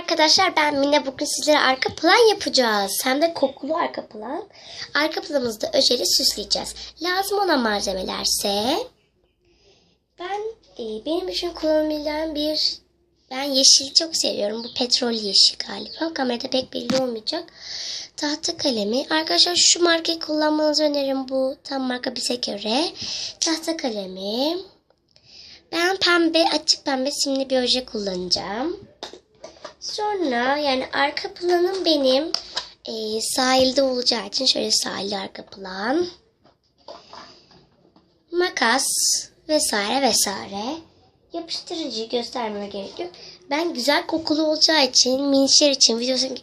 arkadaşlar ben Mine bugün sizlere arka plan yapacağız. Hem de kokulu arka plan. Arka planımızda öjeli süsleyeceğiz. Lazım olan malzemelerse ben e, benim için kullanılan bir ben yeşili çok seviyorum. Bu petrol yeşil galiba. Kamerada pek belli olmayacak. Tahta kalemi. Arkadaşlar şu markayı kullanmanızı öneririm. Bu tam marka bize göre. Tahta kalemi. Ben pembe, açık pembe simli bir oje kullanacağım. Sonra yani arka planım benim e, sahilde olacağı için şöyle sahilde arka plan. Makas vesaire vesaire. Yapıştırıcı göstermeme gerek yok. Ben güzel kokulu olacağı için minişler için videosun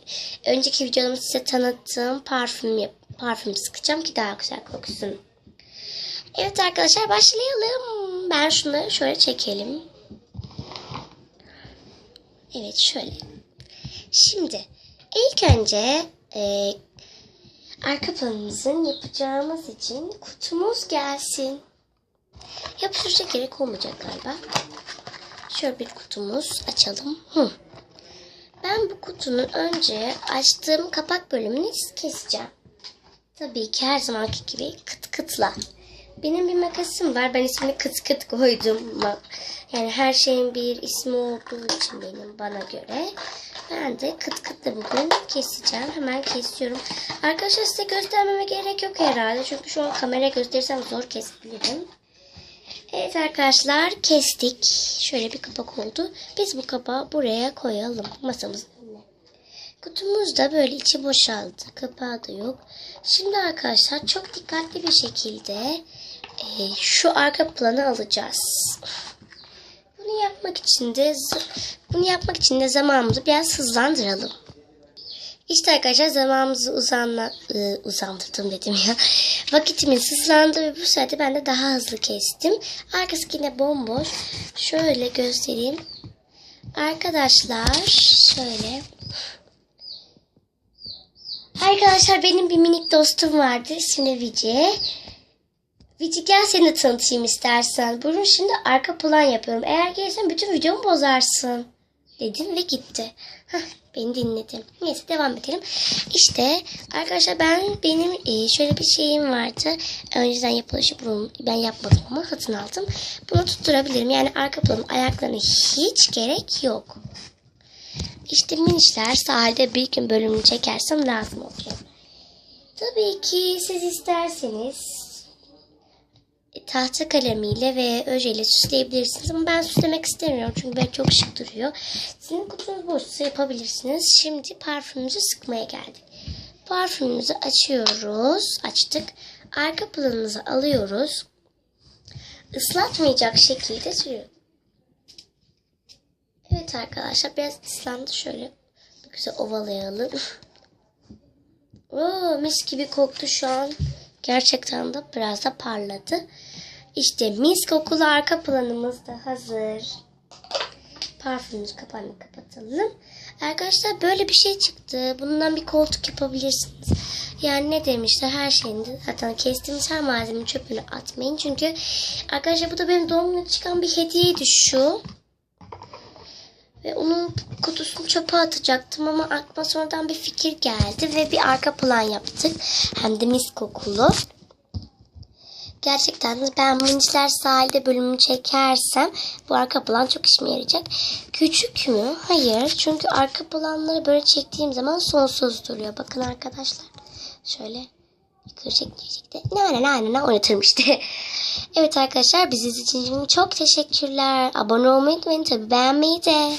önceki videolarımda size tanıttığım parfüm yap, parfüm sıkacağım ki daha güzel koksun. Evet arkadaşlar başlayalım. Ben şunları şöyle çekelim. Evet şöyle. Şimdi ilk önce e, arka planımızın yapacağımız için kutumuz gelsin. Yapıştıracak gerek olmayacak galiba. Şöyle bir kutumuz açalım. Hı. Ben bu kutunun önce açtığım kapak bölümünü keseceğim. Tabii ki her zamanki gibi kıt kıtla. Benim bir makasım var. Ben ismini kıt kıt koydum. Yani her şeyin bir ismi olduğu için benim bana göre. Ben de kıt kıtla bugün keseceğim. Hemen kesiyorum. Arkadaşlar size göstermeme gerek yok herhalde. Çünkü şu an kamera gösterirsem zor kesebilirim. Evet arkadaşlar kestik. Şöyle bir kapak oldu. Biz bu kapağı buraya koyalım. Masamızın önüne. Kutumuz da böyle içi boşaldı. Kapağı da yok. Şimdi arkadaşlar çok dikkatli bir şekilde e, şu arka planı alacağız. Bunu yapmak için de bunu yapmak için de zamanımızı biraz hızlandıralım. İşte arkadaşlar zamanımızı uzanla, ıı, uzandırdım dedim ya. Vakitimiz hızlandı ve bu saatte ben de daha hızlı kestim. Arkası yine bomboş. Şöyle göstereyim. Arkadaşlar şöyle. Arkadaşlar benim bir minik dostum vardı. İsmi Vici. Vici gel seni tanıtayım istersen. Buyurun şimdi arka plan yapıyorum. Eğer gelirsen bütün videomu bozarsın. Dedim ve gitti. Heh, beni dinledim. Neyse devam edelim. İşte arkadaşlar ben benim e, şöyle bir şeyim vardı. Önceden yapılışı ben yapmadım ama satın aldım. Bunu tutturabilirim. Yani arka planın ayaklarına hiç gerek yok. İşte minişler sahilde bir gün bölümünü çekersem lazım olacak. Tabii ki siz isterseniz tahta kalemiyle ve öjeyle süsleyebilirsiniz. Ama ben süslemek istemiyorum çünkü böyle çok şık duruyor. Sizin kutunuz boşsa yapabilirsiniz. Şimdi parfümümüzü sıkmaya geldik. Parfümümüzü açıyoruz. Açtık. Arka planımızı alıyoruz. Islatmayacak şekilde sürüyoruz. Evet arkadaşlar biraz ıslandı şöyle. Güzel ovalayalım. Oo, mis gibi koktu şu an. Gerçekten de biraz da parladı. İşte mis kokulu arka planımız da hazır. Parfümümüz kapağını kapatalım. Arkadaşlar böyle bir şey çıktı. Bundan bir koltuk yapabilirsiniz. Yani ne demişler her şeyinde zaten kestiğimiz her malzemenin çöpünü atmayın. Çünkü arkadaşlar bu da benim doğum günü çıkan bir hediyeydi şu. Ve onun kutusunu çöpe atacaktım ama aklıma sonradan bir fikir geldi ve bir arka plan yaptık. Hem de mis kokulu. Gerçekten de ben Minişler sahilde bölümünü çekersem bu arka plan çok işime yarayacak. Küçük mü? Hayır. Çünkü arka planları böyle çektiğim zaman sonsuz duruyor. Bakın arkadaşlar. Şöyle çekecekte. Ne ne ne ne ne oynatırım işte. evet arkadaşlar bizi izlediğiniz için çok teşekkürler. Abone olmayı unutmayın tabii beğenmeyi de.